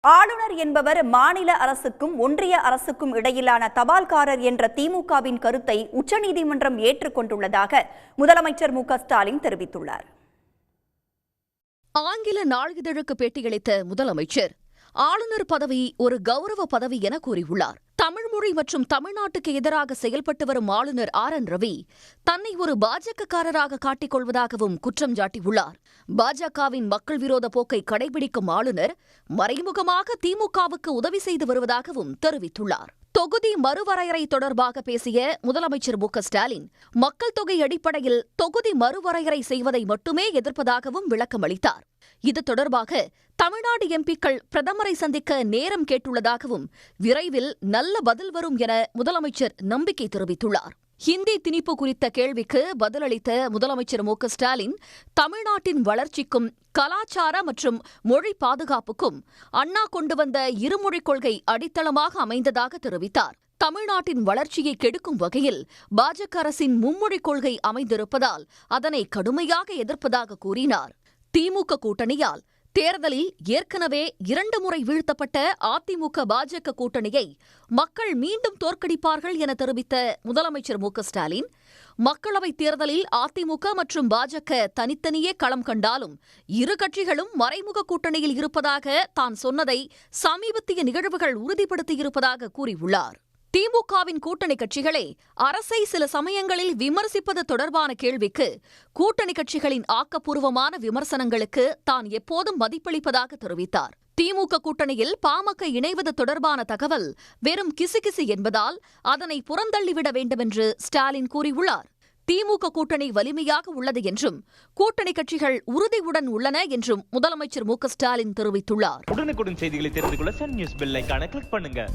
ஆளுநர் என்பவர் மாநில அரசுக்கும் ஒன்றிய அரசுக்கும் இடையிலான தபால்காரர் என்ற திமுகவின் கருத்தை உச்சநீதிமன்றம் ஏற்றுக்கொண்டுள்ளதாக முதலமைச்சர் மு க ஸ்டாலின் தெரிவித்துள்ளார். ஆங்கில நாளிதழுக்கு பேட்டியளித்த முதலமைச்சர் ஆளுநர் பதவி ஒரு கௌரவ பதவி என கூறியுள்ளார். தமிழ்மொழி மற்றும் தமிழ்நாட்டுக்கு எதிராக செயல்பட்டு வரும் ஆளுநர் ஆர் என் ரவி தன்னை ஒரு பாஜகக்காரராக காட்டிக் கொள்வதாகவும் குற்றம் சாட்டியுள்ளார். பாஜகவின் மக்கள் விரோத போக்கை கடைபிடிக்கும் ஆளுநர் மறைமுகமாக திமுகவுக்கு உதவி செய்து வருவதாகவும் தெரிவித்துள்ளார். தொகுதி மறுவரையறை தொடர்பாக பேசிய முதலமைச்சர் மு ஸ்டாலின் மக்கள் தொகை அடிப்படையில் தொகுதி மறுவரையறை செய்வதை மட்டுமே எதிர்ப்பதாகவும் விளக்கமளித்தார் இது தொடர்பாக தமிழ்நாடு எம்பிக்கள் பிரதமரை சந்திக்க நேரம் கேட்டுள்ளதாகவும் விரைவில் நல்ல பதில் வரும் என முதலமைச்சர் நம்பிக்கை தெரிவித்துள்ளார். ஹிந்தி திணிப்பு குறித்த கேள்விக்கு பதிலளித்த முதலமைச்சர் மு ஸ்டாலின் தமிழ்நாட்டின் வளர்ச்சிக்கும் கலாச்சார மற்றும் மொழி பாதுகாப்புக்கும் அண்ணா கொண்டு வந்த இருமொழிக் கொள்கை அடித்தளமாக அமைந்ததாக தெரிவித்தார். தமிழ்நாட்டின் வளர்ச்சியை கெடுக்கும் வகையில் பாஜக அரசின் மும்மொழிக் கொள்கை அமைந்திருப்பதால் அதனை கடுமையாக எதிர்ப்பதாக கூறினார். திமுக கூட்டணியால் தேர்தலில் ஏற்கனவே இரண்டு முறை வீழ்த்தப்பட்ட அதிமுக பாஜக கூட்டணியை மக்கள் மீண்டும் தோற்கடிப்பார்கள் என தெரிவித்த முதலமைச்சர் மு ஸ்டாலின் மக்களவைத் தேர்தலில் அதிமுக மற்றும் பாஜக தனித்தனியே களம் கண்டாலும் இரு கட்சிகளும் மறைமுக கூட்டணியில் இருப்பதாக தான் சொன்னதை சமீபத்திய நிகழ்வுகள் உறுதிப்படுத்தியிருப்பதாக கூறியுள்ளார். திமுகவின் கூட்டணி கட்சிகளை அரசை சில சமயங்களில் விமர்சிப்பது தொடர்பான கேள்விக்கு கூட்டணி கட்சிகளின் ஆக்கப்பூர்வமான விமர்சனங்களுக்கு தான் எப்போதும் மதிப்பளிப்பதாக தெரிவித்தார். திமுக கூட்டணியில் பாமக இணைவது தொடர்பான தகவல் வெறும் கிசுகிசு என்பதால் அதனை புறந்தள்ளிவிட வேண்டுமென்று ஸ்டாலின் கூறியுள்ளார். திமுக கூட்டணி வலிமையாக உள்ளது என்றும் கூட்டணி கட்சிகள் உறுதியுடன் உள்ளன என்றும் முதலமைச்சர் மு ஸ்டாலின் தெரிவித்துள்ளார். உடனுக்குடன் செய்திகளை தெரிந்து கொள்ள சன் நியூஸ் பெல் கிளிக் பண்ணுங்க.